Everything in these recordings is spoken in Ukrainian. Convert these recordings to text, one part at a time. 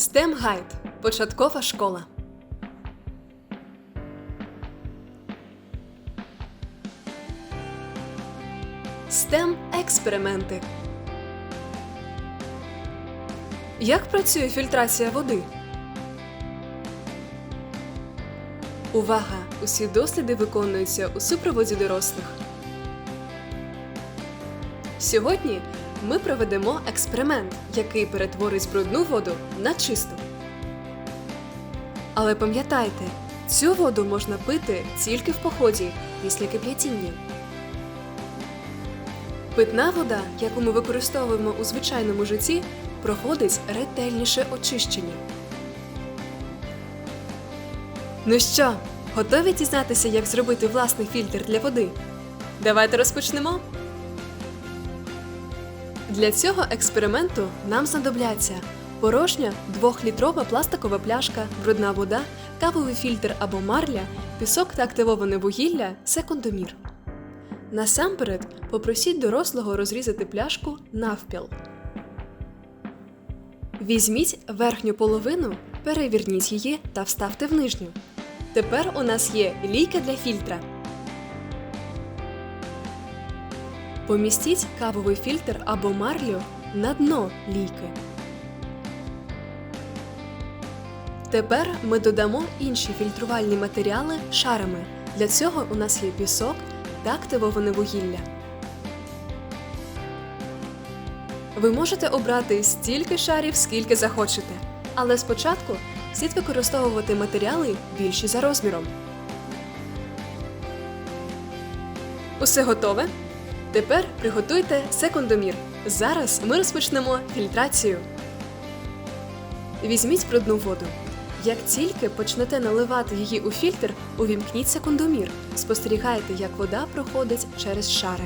STEM Гайд. Початкова школа. STEM експерименти. Як працює фільтрація води? Увага! Усі досліди виконуються у супроводі дорослих. Сьогодні ми проведемо експеримент, який перетворить брудну воду на чисту. Але пам'ятайте, цю воду можна пити тільки в поході після кип'ятіння. Питна вода, яку ми використовуємо у звичайному житті, проходить ретельніше очищення. Ну що, готові дізнатися, як зробити власний фільтр для води? Давайте розпочнемо. Для цього експерименту нам знадобляться порожня 2-літрова пластикова пляшка, брудна вода, кавовий фільтр або марля, пісок та активоване вугілля, секундомір. Насамперед попросіть дорослого розрізати пляшку навпіл. Візьміть верхню половину, переверніть її та вставте в нижню. Тепер у нас є лійка для фільтра. Помістіть кавовий фільтр або марлю на дно лійки. Тепер ми додамо інші фільтрувальні матеріали шарами. Для цього у нас є пісок та активоване вугілля. Ви можете обрати стільки шарів, скільки захочете. Але спочатку слід використовувати матеріали більші за розміром. Усе готове? Тепер приготуйте секундомір. Зараз ми розпочнемо фільтрацію. Візьміть брудну воду. Як тільки почнете наливати її у фільтр, увімкніть секундомір. Спостерігайте, як вода проходить через шари.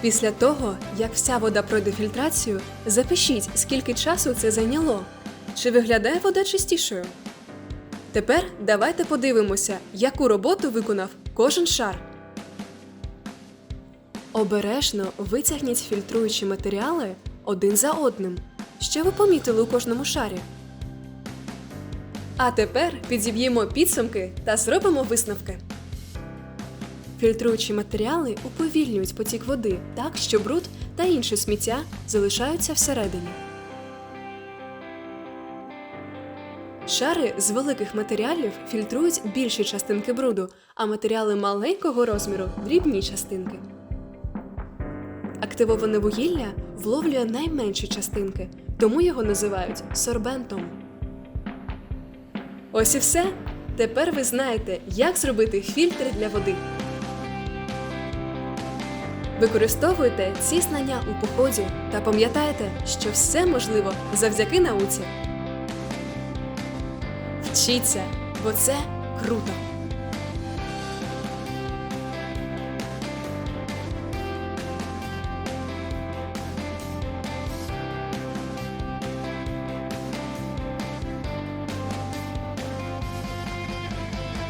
Після того, як вся вода пройде фільтрацію, запишіть, скільки часу це зайняло. Чи виглядає вода чистішою? Тепер давайте подивимося, яку роботу виконав кожен шар. Обережно витягніть фільтруючі матеріали один за одним. Що ви помітили у кожному шарі? А тепер підіб'ємо підсумки та зробимо висновки. Фільтруючі матеріали уповільнюють потік води так, що бруд та інше сміття залишаються всередині. Шари з великих матеріалів фільтрують більші частинки бруду, а матеріали маленького розміру дрібні частинки. Активоване вугілля вловлює найменші частинки, тому його називають сорбентом. Ось і все. Тепер ви знаєте, як зробити фільтр для води. Використовуйте ці знання у поході та пам'ятайте, що все можливо завдяки науці. Вчіться, бо це круто!